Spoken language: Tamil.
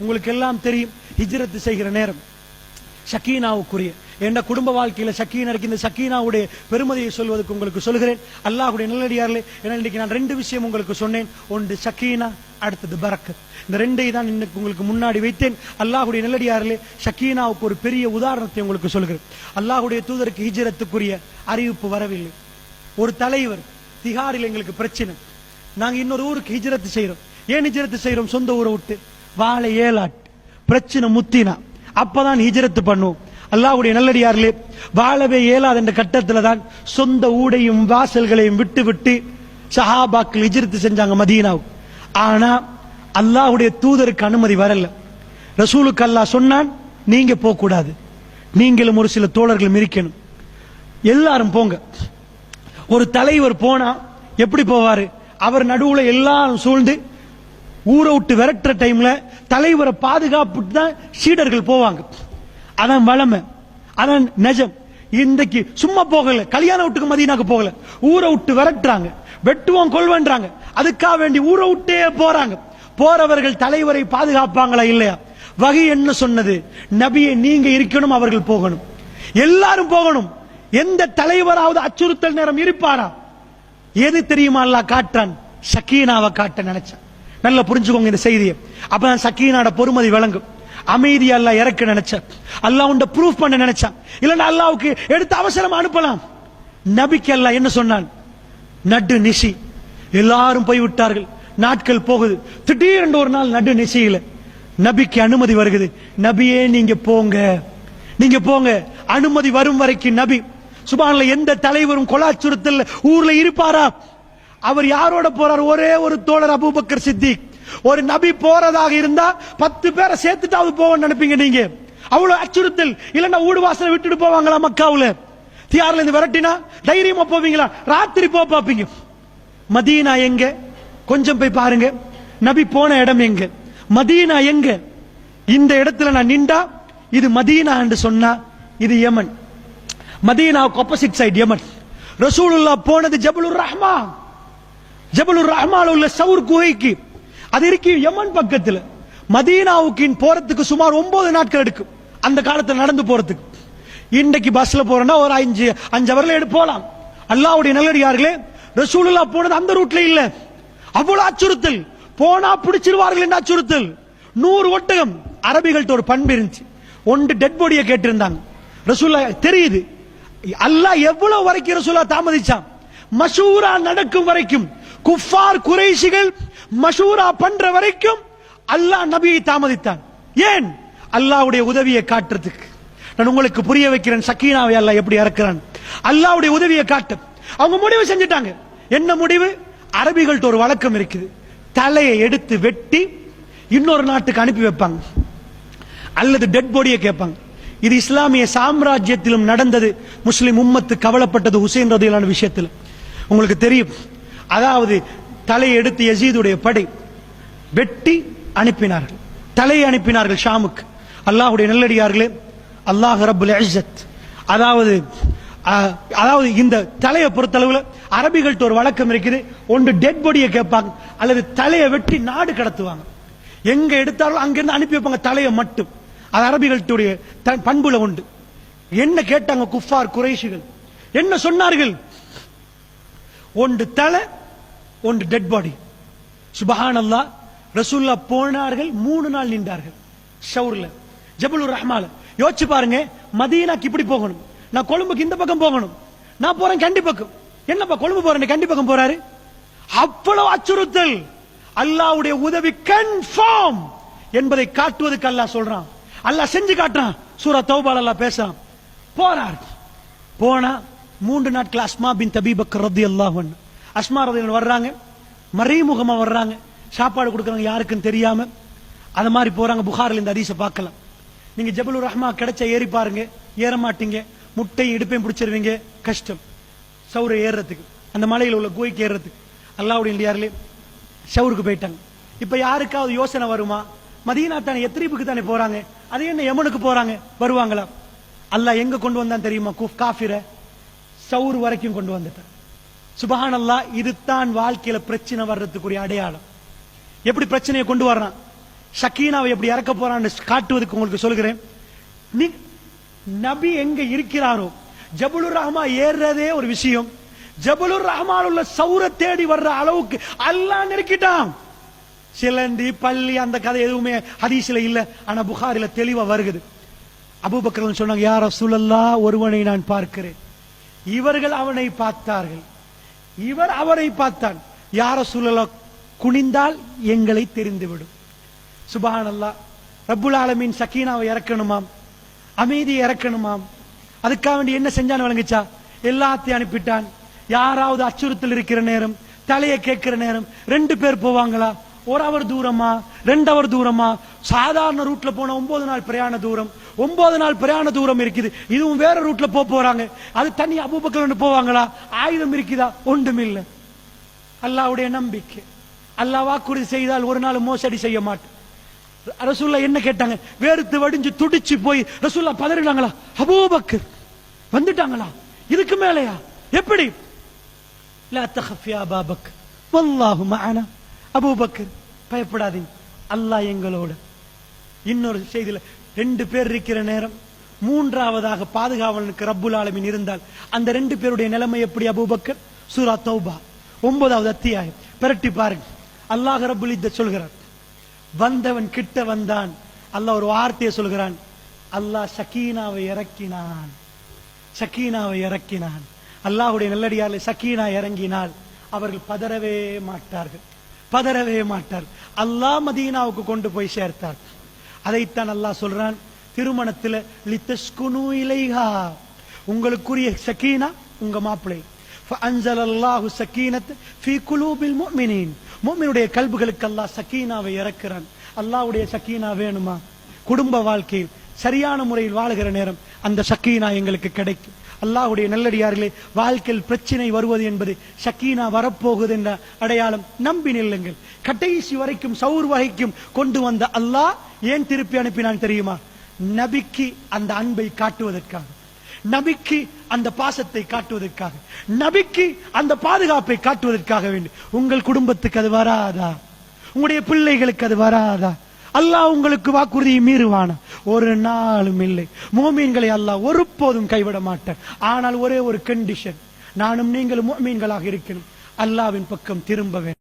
உங்களுக்கு எல்லாம் தெரியும். ஹிஜ்ரத் செய்கிற நேரம். ஷக்கீனாவுக்குரிய. என்ற குடும்ப வாழ்க்கையில சக்கீனருக்கு இந்த சக்கீனாவுடைய பெருமதியை சொல்வதற்கு உங்களுக்கு சொல்கிறேன். அல்லாஹுடைய நல்லடியார்களே ஏன்னா இன்னைக்கு நான் ரெண்டு விஷயம் உங்களுக்கு சொன்னேன். ஒன்று சக்கீனா அடுத்தது பரக்கத். இந்த ரெண்டை தான் இன்னைக்கு உங்களுக்கு முன்னாடி வைத்தேன். அல்லாஹுடைய நல்லடியார்களே ஷக்கீனாவுக்கு ஒரு பெரிய உதாரணத்தை உங்களுக்கு சொல்கிறேன். அல்லாஹுடைய தூதருக்கு ஹிஜரத்துக்குரிய அறிவிப்பு வரவில்லை. ஒரு தலைவர் திகாரில் எங்களுக்கு பிரச்சனை. நாங்க இன்னொரு ஊருக்கு ஹிஜரத்து செய்யறோம் ஏன் ஹிஜரத்து செய்யறோம் சொந்த ஊரை விட்டு. வாழை ஏலாட் பிரச்சனை முத்தினா. அப்பதான் ஹிஜரத்து பண்ணும். அல்லாவுடைய நல்லடியார்களே வாழவே இயலாத என்ற கட்டத்துல தான் சொந்த ஊடையும் வாசல்களையும் விட்டு விட்டு சஹாபாக்கள் ஹிஜரத்து செஞ்சாங்க மதீனாவுக்கு. ஆனா அல்லாஹ்வுடைய தூதருக்கு அனுமதி வரல. ரசூலுக்கு அல்லாஹ் சொன்னான் நீங்க போக கூடாது நீங்களும் ஒரு சில தோழர்களும் இருக்கணும் எல்லாரும் போங்க. ஒரு தலைவர் போனா எப்படி போவாரு? அவர் நடுவுல எல்லாரும் சூழ்ந்து ஊரை விட்டு விரட்டுற டைம்ல தலைவரை பாதுகாப்புட்டு தான் சீடர்கள் போவாங்க. அதான் வளமை அதான் நெஜம். இன்றைக்கு சும்மா போகல கல்யாண வீட்டுக்கு மதியனாக்கு போகல. ஊரை விட்டு விரட்டுறாங்க. வெட்டுவோம் கொள்வன்றாங்க. அதுக்காக வேண்டி ஊரை விட்டே போறாங்க. போறவர்கள் தலைவரை பாதுகாப்பாங்களா இல்லையா? வகை என்ன சொன்னது? நபியை நீங்க இருக்கணும் அவர்கள் போகணும். எல்லாரும் போகணும். எந்த தலைவராவது அச்சுறுத்தல் நேரம் இருப்பாரா? எது தெரியுமா? அல்லாஹ் காட்டுறான். சக்கீனாவை காட்ட நினைச்சான். நல்லா புரிஞ்சுக்கோங்க இந்த செய்தியை. அப்பதான் சக்கீனாட பொறுமதி விளங்கும். அமைதி அல்லாஹ் இறக்க நினைச்ச. அல்லா உண்ட ப்ரூஃப் பண்ண நினைச்சான் இல்லைன்னா அல்லாவுக்கு எடுத்து அவசரம் அனுப்பலாம். நபிக்கு அல்லாஹ் என்ன சொன்னான்? நடு நிசி. எல்லாரும் போய் விட்டார்கள் நாட்கள் போகுது. திடீரென்று ஒரு நாள் நடு நிசையில நபிக்கு அனுமதி வருகுது. நபியே நீங்க போங்க. நீங்க போங்க. அனுமதி வரும் வரைக்கும் நபி. சுபான்ல எந்த தலைவரும் கொலாச்சுறுத்தல் ஊர்ல இருப்பாரா? அவர் யாரோட போறார்? ஒரே ஒரு தோழர் அபூபக்கர் சித்திக். ஒரு நபி போறதாக இருந்தா பத்து பேரை சேர்த்துட்டாவது போவோம்னு நினைப்பீங்க நீங்க. அவ்வளவு அச்சுறுத்தல். இல்லைன்னா ஊடு வாசலை விட்டுட்டு போவாங்களா மக்காவுல? தியார்ல இருந்து விரட்டினா தைரியமா போவீங்களா? ராத்திரி போ பாப்பீங்க மதீனா எங்க? கொஞ்சம் போய் பாருங்க. நபி போன இடம் எங்க? மதீனா எங்க? இந்த இடத்துல நான் நின்றா இது மதீனா என்று சொன்னா இது யமன். மதீனாவுக்கு ஆப்போசிட் சைடு யமன். ரசூலுல்லா போனது ஜபலுர் ரஹ்மான். ஜபலுர் ரஹ்மால உள்ள சவுர் குகைக்கு. அது இருக்கு யமன் பக்கத்தில். மதீனாவுக்கு போறதுக்கு சுமார் ஒன்பது நாட்கள் எடுக்கும். அந்த காலத்தில் நடந்து போறதுக்கு. இன்றைக்கு பஸ்ல போறோம்னா ஒரு அஞ்சு அஞ்சு அவர்ல எடுத்து போலாம் அல்லாவுடைய நல்லடியார்களே ரசூலுல்லா போனது அந்த ரூட்ல இல்ல. அவ்வளவு அச்சுறுத்தல். போனா பிடிச்சிருவார்கள் என்ன அச்சுறுத்தல். நூறு ஒட்டகம். அரபிகள்ட்ட ஒரு பண்பு இருந்துச்சு. ஒன்று டெட் பாடியை கேட்டிருந்தாங்க. ரசூல்லா தெரியுது. அல்லாஹ் எவ்வளவு வரைக்கும் ரசூல்லா தாமதிச்சான்? மஷூரா நடக்கும் வரைக்கும். குஃபார் குறைஷிகள் மஷூரா பண்ற வரைக்கும் அல்லாஹ் நபியை தாமதித்தான். ஏன்? அல்லாஹ்வுடைய உதவியை காட்டுறதுக்கு. நான் உங்களுக்கு புரிய வைக்கிறேன் சக்கீனாவை அல்லாஹ் எப்படி இறக்குறான். அல்லாஹ்வுடைய உதவியை காட்டு. அவங்க முடிவு செஞ்சுட்டாங்க. என்ன முடிவு? அரபிகள்ட்ட ஒரு வழக்கம் இருக்குது. தலையை எடுத்து வெட்டி இன்னொரு நாட்டுக்கு அனுப்பி வைப்பாங்க. அல்லது டெட் பாடியை கேட்பாங்க. இது இஸ்லாமிய சாம்ராஜ்யத்திலும் நடந்தது. முஸ்லிம் உம்மத்து கவலைப்பட்டது ஹுசைன் ரதியிலான விஷயத்தில். உங்களுக்கு தெரியும். அதாவது தலையை எடுத்து யசீதுடைய படை வெட்டி அனுப்பினார்கள். தலையை அனுப்பினார்கள் ஷாமுக்கு. அல்லாஹ்வுடைய நல்லடியார்களே அல்லாஹ் ரபுல் அஜத் அதாவது அஹ், அதாவது இந்த தலையை பொறுத்தளவில் அரபிகள்ட்ட ஒரு வழக்கம் இருக்குது. ஒன்று டெட் பாடியை கேட்பாங்க அல்லது தலையை வெட்டி நாடு கடத்துவாங்க. எங்க எடுத்தாலும் அங்கிருந்து அனுப்பி வைப்பாங்க தலையை மட்டும். அது அரபிகளுடைய த- பண்புல உண்டு. என்ன கேட்டாங்க குஃபார் குறைஷிகள்? என்ன சொன்னார்கள்? ஒன்று தலை ஒன்று டெட் பாடி சுபஹான் அல்லா ரசூல்லா போனார்கள் மூணு நாள் நின்றார்கள். ஷவுர்ல ஜபலுர் ரஹ்மால. யோசிச்சு பாருங்க மதீனாக்கு இப்படி போகணும். நான் கொழும்புக்கு இந்த பக்கம் போகணும். நான் போறேன் கண்டி பக்கம். என்னப்பா கொழும்பு போறேன் கண்டி பக்கம் போறாரு? அவ்வளவு அச்சுறுத்தல். அல்லாஹ்வுடைய உதவி கன்ஃபார்ம் என்பதை காட்டுவதற்கு அல்லாஹ் சொல்றான். அல்லாஹ் செஞ்சு காட்டுறான். சூரா தௌபால் அல்லாஹ் பேசுறான். போறார். போனா மூன்று நாட்கள் அஸ்மா பின் தபீபக் ரத்தி அல்லாஹ் அஸ்மாரதிகள் வர்றாங்க. மறைமுகமா வர்றாங்க. சாப்பாடு கொடுக்குறாங்க யாருக்குன்னு தெரியாம அது மாதிரி போறாங்க. புகாரில் இந்த அதிசை பார்க்கலாம். நீங்க ஜபலுர் ரஹ்மா கிடைச்ச ஏறி பாருங்க. ஏற மாட்டீங்க. முட்டையும் இடுப்பையும் பிடிச்சிருவீங்க. கஷ்டம். சவுரை ஏறுறதுக்கு. அந்த மலையில் உள்ள கோய்க்கு ஏறுறதுக்கு. அல்லாவுடைய இல்லையார்களே ஷவுருக்கு போயிட்டாங்க. இப்ப யாருக்காவது யோசனை வருமா? மதீனா தானே எத்திரிப்புக்கு தானே போறாங்க. அது என்ன யமனுக்கு போறாங்க? வருவாங்களா? அல்லாஹ் எங்க கொண்டு வந்தான் தெரியுமா? குஃப் காஃபிர சவுர் வரைக்கும் கொண்டு வந்துட்டான். சுபஹான் அல்லாஹ் இதுதான் வாழ்க்கையில பிரச்சனை வர்றதுக்குரிய அடையாளம். எப்படி பிரச்சனையை கொண்டு வர்றான் ஷக்கீனாவை எப்படி இறக்க போறான்னு காட்டுவதற்கு உங்களுக்கு சொல்கிறேன். நீ நபி எங்க இருக்கிறாரோ ஜபுலுர் ரஹ்மா ஏறுறதே ஒரு விஷயம். ஜபுலுர் ரஹ்மான் உள்ள சௌர தேடி வர்ற அளவுக்கு அல்லாஹ் நெருக்கிட்டான். சிலந்தி பள்ளி அந்த கதை எதுவுமே ஹதீஸ்ல இல்ல. ஆனா புகாரில தெளிவா வருகுது. அபுபக்கர் சொன்னாங்க யார சூழல்லா ஒருவனை நான் பார்க்கிறேன். இவர்கள் அவனை பார்த்தார்கள். இவர் அவரை பார்த்தான். யார சூழல குனிந்தால் எங்களை தெரிந்துவிடும். சுபஹானல்லா ரப்புல் ஆலமீன் சக்கீனாவை இறக்கணுமாம். அமைதியை இறக்கணுமாம். அதுக்காக வேண்டி என்ன செஞ்சான்னு விளங்குச்சா? எல்லாத்தையும் அனுப்பிட்டான். யாராவது அச்சுறுத்தல் இருக்கிற நேரம் தலையை கேட்கிற நேரம் ரெண்டு பேர் போவாங்களா? ஒரு அவர் தூரமா? ரெண்டு அவர் தூரமா? சாதாரண ரூட்ல போன ஒன்பது நாள் பிரயாண தூரம் ஒன்பது நாள் பிரயாண தூரம் இருக்குது. இதுவும் வேற ரூட்ல போக போறாங்க. அது தனி அபூபக்கர் போவாங்களா? ஆயுதம் இருக்குதா? ஒன்றும் இல்லை. அல்லாவுடைய நம்பிக்கை. அல்லாஹ் வாக்குறுதி செய்தால் ஒரு நாள் மோசடி செய்ய மாட்டேன். ரசூல்லா என்ன கேட்டாங்க? வேர்த்து வடிஞ்சு துடிச்சு போய் ரசூல்லா பதறினாங்களா? அபூபக்கர். வந்துட்டாங்களா? இதுக்கு மேலையா? எப்படி? லா தഖஃப் வல்லாஹு மஅனா. அபூபக்கர் பயப்படாதீங்க. அல்லாஹ் எங்களோட இன்னொரு செய்தியில ரெண்டு பேர் இருக்கிற நேரம் மூன்றாவதாக பாதுகாவலனுக்கு ரப்புல் ஆலமின் இருந்தால் அந்த ரெண்டு பேருடைய நிலைமை எப்படி அபூபக்கர்? சூரா தௌபா. ஒன்பதாவது அத்தியாயம். பிரட்டி பாருங்க. அல்லாஹ் ரபுல் இத்த சொல்கிறார் வந்தவன் கிட்ட வந்தான். அல்லாஹ் ஒரு வார்த்தையை சொல்கிறான் அல்லாஹ் சக்கீனாவை இறக்கினான். சக்கீனாவை இறக்கினான். அல்லாஹ்வுடைய நல்லடியாரில் சக்கீனா இறங்கினால் அவர்கள் பதறவே மாட்டார்கள். பதறவே மாட்டார் அல்லாஹ் மதீனாவுக்கு கொண்டு போய் சேர்த்தார். அதைத்தான் அல்லாஹ் சொல்றான் திருமணத்தில் லித்தஸ்குனு இலைஹா. உங்களுக்குரிய சக்கீனா உங்க மாப்பிள்ளை. அஞ்சல் அல்லாஹு சக்கீனத் ஃபி குலூபில் முஃமினீன். முஃமினுடைய கல்புகளுக்கு அல்லாஹ் சக்கீனாவை இறக்குறான். அல்லாஹ்வுடைய சக்கீனா வேணுமா? குடும்ப வாழ்க்கையில் சரியான முறையில் வாழுகிற நேரம் அந்த சக்கீனா எங்களுக்கு கிடைக்கும். அல்லாஹுடைய நல்லடியார்களே வாழ்க்கையில் பிரச்சனை வருவது என்பது ஷக்கீனா வரப்போகுது என்ற அடையாளம் நம்பி நில்லுங்கள். கடைசி வரைக்கும் சவுர் வகைக்கும் கொண்டு வந்த அல்லாஹ் ஏன் திருப்பி அனுப்பினான் தெரியுமா? நபிக்கு அந்த அன்பை காட்டுவதற்காக. நபிக்கு அந்த பாசத்தை காட்டுவதற்காக. நபிக்கு அந்த பாதுகாப்பை காட்டுவதற்காக வேண்டும். உங்கள் குடும்பத்துக்கு அது வராதா? உங்களுடைய பிள்ளைகளுக்கு அது வராதா? அல்லாஹ் உங்களுக்கு வாக்குறுதியை மீறுவானா? ஒரு நாளும் இல்லை. மோமீன்களை அல்லாஹ் ஒருபோதும் கைவிட மாட்டேன். ஆனால் ஒரே ஒரு கண்டிஷன் நானும் நீங்களும் மோமீன்களாக இருக்கணும். அல்லாவின் பக்கம் திரும்ப வேண்டும்